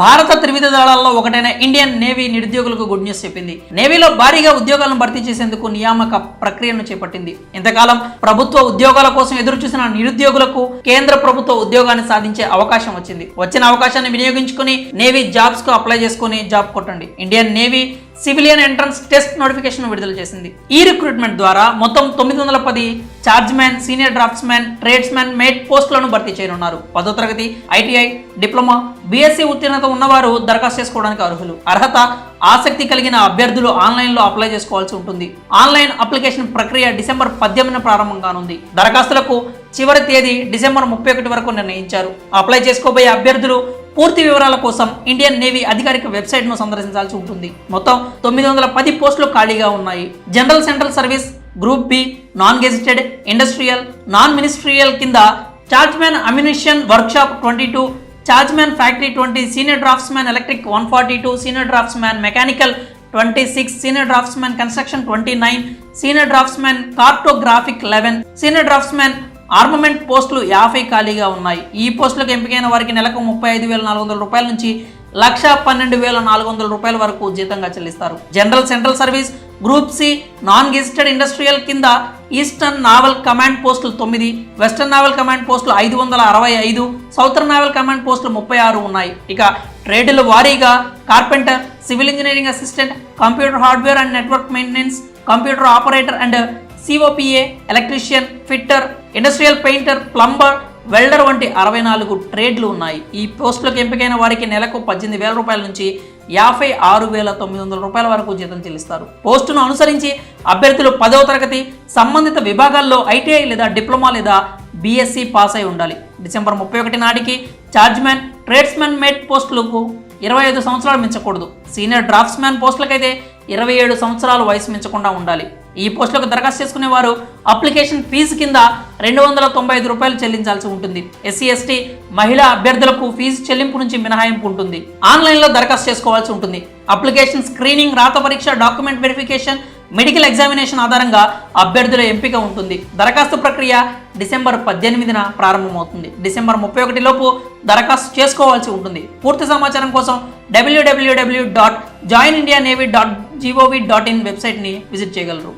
భారత త్రివిధ దళాల్లో ఒకటైన ఇండియన్ నేవీ నిరుద్యోగులకు గుడ్ న్యూస్ చెప్పింది. నేవీలో భారీగా ఉద్యోగాలను భర్తీ చేసేందుకు నియామక ప్రక్రియను చేపట్టింది. ఇంతకాలం ప్రభుత్వ ఉద్యోగాల కోసం ఎదురు చూసిన నిరుద్యోగులకు కేంద్ర ప్రభుత్వ ఉద్యోగాన్ని సాధించే అవకాశం వచ్చింది. వచ్చిన అవకాశాన్ని వినియోగించుకుని నేవీ జాబ్స్కు అప్లై చేసుకుని జాబ్ కొట్టండి. Indian navy civilian entrance test notification విడుదల చేసింది. ఈ రిక్రూట్మెంట్ ద్వారా మొత్తం తొమ్మిది వందల పది chargeman senior draftsman man mate పోస్టులను భర్తీ చేయనున్నారు. పదో తరగతి ఐటీఐ డిప్లొమా బీఎస్సీ ఉత్తీర్ణత ఉన్నవారు దరఖాస్తు చేసుకోవడానికి అర్హులు. అర్హత ఆసక్తి కలిగిన అభ్యర్థులు ఆన్లైన్లో అప్లై చేసుకోవాల్సి ఉంటుంది. ఆన్లైన్ అప్లికేషన్ ప్రక్రియ డిసెంబర్ పద్దెనిమిదిన ప్రారంభం కానుంది దరఖాస్తులకు చివరి తేదీ డిసెంబర్ ముప్పై ఒకటి వరకు నిర్ణయించారు. అప్లై చేసుకోబోయే అభ్యర్థులు పూర్తి వివరాల కోసం ఇండియన్ నేవీ అధికారిక వెబ్సైట్ను సందర్శించాల్సి ఉంటుంది. మొత్తం తొమ్మిది వందల పది పోస్టులు ఖాళీగా ఉన్నాయి. General central service group B non gazetted industrial non ministerial కింద chargeman ammunition workshop twenty two chargeman factory twenty senior draftsman electric one forty two senior draftsman mechanical twenty six senior draftsman construction twenty nine senior draftsman cartographic eleven senior draftsman armament పోస్టులు యాభై ఖాళీగా ఉన్నాయి. ఈ పోస్టులకు ఎంపికైన వారికి నెలకు ముప్పై ఐదు వేల నాలుగు వందల రూపాయల నుంచి లక్ష పన్నెండు వేల నాలుగు వందల రూపాయల వరకు జీతంగా చెల్లిస్తారు. General central service group C non gazetted industrial కింద ఈస్టర్న్ నావల్ కమాండ్ పోస్టులు తొమ్మిది వెస్టర్న్ నావల్ కమాండ్ పోస్టులు ఐదు వందల అరవై ఐదు సౌతర్న్ నావల్ కమాండ్ పోస్టులు ముప్పై ఆరు ఉన్నాయి. ఇక ట్రేడ్ల వారీగా carpenter civil engineering assistant computer hardware and network maintenance computer operator and COPA electrician fitter industrial painter plumber welder వంటి అరవై నాలుగు ట్రేడ్లు ఉన్నాయి. ఈ పోస్టులకు ఎంపికైన వారికి నెలకు పద్దెనిమిది వేల రూపాయల నుంచి యాభై ఆరు వేల తొమ్మిది వందల రూపాయల వరకు జీతం చెల్లిస్తారు. పోస్టును అనుసరించి అభ్యర్థులు పదవ తరగతి సంబంధిత విభాగాల్లో ఐటీఐ లేదా డిప్లొమా లేదా బీఎస్సీ పాస్ అయి ఉండాలి. డిసెంబర్ ముప్పై ఒకటి నాటికి చార్జ్మ్యాన్ ట్రేడ్స్మెన్ మేట్ పోస్టులకు ఇరవై ఐదు సంవత్సరాలు మించకూడదు. సీనియర్ డ్రాఫ్ట్స్మెన్ పోస్టులకైతే ఇరవై ఏడు సంవత్సరాలు వయసు మించకుండా ఉండాలి. ఈ పోస్టులకు దరఖాస్తు చేసుకునే వారు అప్లికేషన్ ఫీజు కింద రెండు వందల తొంభై ఐదు రూపాయలు చెల్లించాల్సి ఉంటుంది. ఎస్సీ ఎస్టీ మహిళా అభ్యర్థులకు ఫీజు చెల్లింపు నుంచి మినహాయింపు ఉంటుంది. ఆన్లైన్లో దరఖాస్తు చేసుకోవాల్సి ఉంటుంది. అప్లికేషన్ స్క్రీనింగ్ రాత పరీక్ష డాక్యుమెంట్ వెరిఫికేషన్ మెడికల్ ఎగ్జామినేషన్ ఆధారంగా అభ్యర్థుల ఎంపిక ఉంటుంది. దరఖాస్తు ప్రక్రియ డిసెంబర్ పద్దెనిమిదిన ప్రారంభమవుతుంది. డిసెంబర్ ముప్పై ఒకటి లోపు దరఖాస్తు చేసుకోవాల్సి ఉంటుంది. పూర్తి సమాచారం కోసం డబ్ల్యూడబ్ల్యూడబ్ల్యూ dot join India navy dot gov dot in వెబ్సైట్ని విజిట్ చేయగలరు.